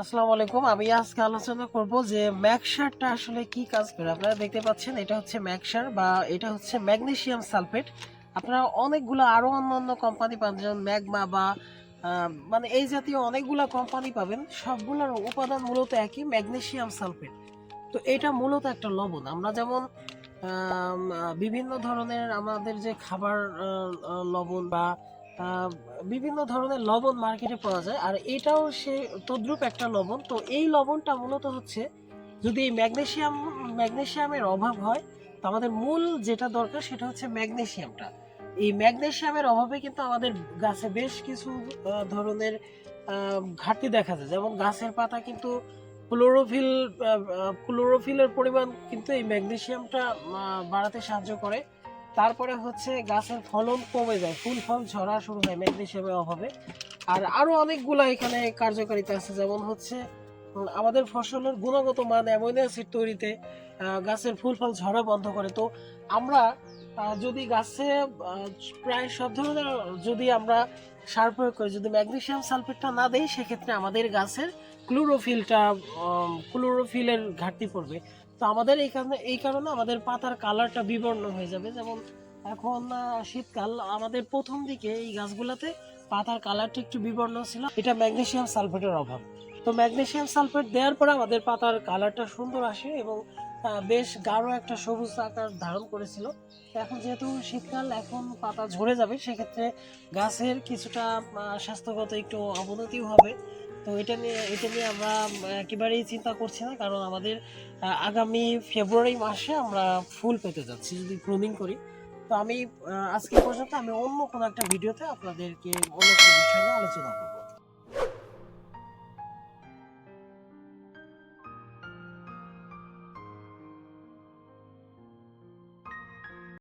আসসালামু আলাইকুম। আমি আজকে আলোচনা করব যে ম্যাকসারটা আসলে কি কাজ করে? আপনারা দেখতে পাচ্ছেন এটা হচ্ছে ম্যাকসার বা এটা হচ্ছে ম্যাগনেসিয়াম সালফেট। আপনারা অনেকগুলো আরও অন্যান্য কোম্পানি পান যেমন ম্যাগমা বা মানে এই জাতীয় অনেকগুলো কোম্পানি পাবেন। সবগুলোর উপাদান মূলত একই, ম্যাগনেসিয়াম সালফেট। তো এটা মূলত একটা লবণ। আমরা যেমন বিভিন্ন ধরনের আমাদের যে খাবার লবণ বা বিভিন্ন ধরনের লবণ মার্কেটে পাওয়া যায়। আর এটাও সে তদ্রূপ একটা লবণ। তো এই লবণটা মূলত হচ্ছে, যদি এই ম্যাগনেশিয়াম, ম্যাগনেশিয়ামের অভাব হয়, তো আমাদের মূল যেটা দরকার সেটা হচ্ছে ম্যাগনেশিয়ামটা। এই ম্যাগনেশিয়ামের অভাবে কিন্তু আমাদের গাছে বেশ কিছু ধরনের ঘাটতি দেখা যায়। যেমন গাছের পাতা কিন্তু ক্লোরোফিল ক্লোরোফিলের পরিমাণ কিন্তু এই ম্যাগনেশিয়ামটা বাড়াতে সাহায্য করে। তারপরে হচ্ছে গাছের ফলন কমে যায়, ফুল ফল ঝরা শুরু হয় ম্যাগনেসিয়ামের অভাবে। আর আরও অনেকগুলা এখানে কার্যকারিতা আছে, যেমন হচ্ছে আমাদের ফসলের গুণগত মান অ্যামোনিয়া অ্যাসিড তৈরিতে গাছের ফুল ফল ঝরা বন্ধ করে। তো আমরা যদি গাছে প্রায় সব ধরনের, যদি আমরা সার প্রয়োগ করি, যদি ম্যাগনেসিয়াম সালফেটটা না দেই, সেক্ষেত্রে আমাদের গাছের ক্লোরোফিলটা ক্লোরোফিলের ঘাটতি পড়বে। তো আমাদের এই কারণে এই কারণে আমাদের পাতার কালারটা বিবর্ণ হয়ে যাবে। যেমন এখন শীতকাল, আমাদের প্রথম দিকে এই গাছগুলোতে পাতার কালারটা একটু বিবর্ণ ছিল। এটা ম্যাগনেশিয়াম সালফেটের অভাব। তো ম্যাগনেশিয়াম সালফেট দেওয়ার পরে আমাদের পাতার কালারটা সুন্দর আসে এবং বেশ গাঢ় একটা সবুজ আকার ধারণ করেছিল। এখন যেহেতু শীতকাল, এখন পাতা ঝরে যাবে, সেক্ষেত্রে গাছের কিছুটা স্বাস্থ্যগত একটু অবনতিও হবে। তো এটা নিয়ে এটা নিয়ে আমরা একেবারেই চিন্তা করছি না, কারণ আমাদের আগামী ফেব্রুয়ারি মাসে আমরা ফুল পেতে যাচ্ছি, যদি প্রুনিং করি। তো আমি আজকে পর্যন্ত আমি অন্য কোনো একটা ভিডিওতে আপনাদেরকে অন্য কোনো বিষয় নিয়ে আলোচনা করব।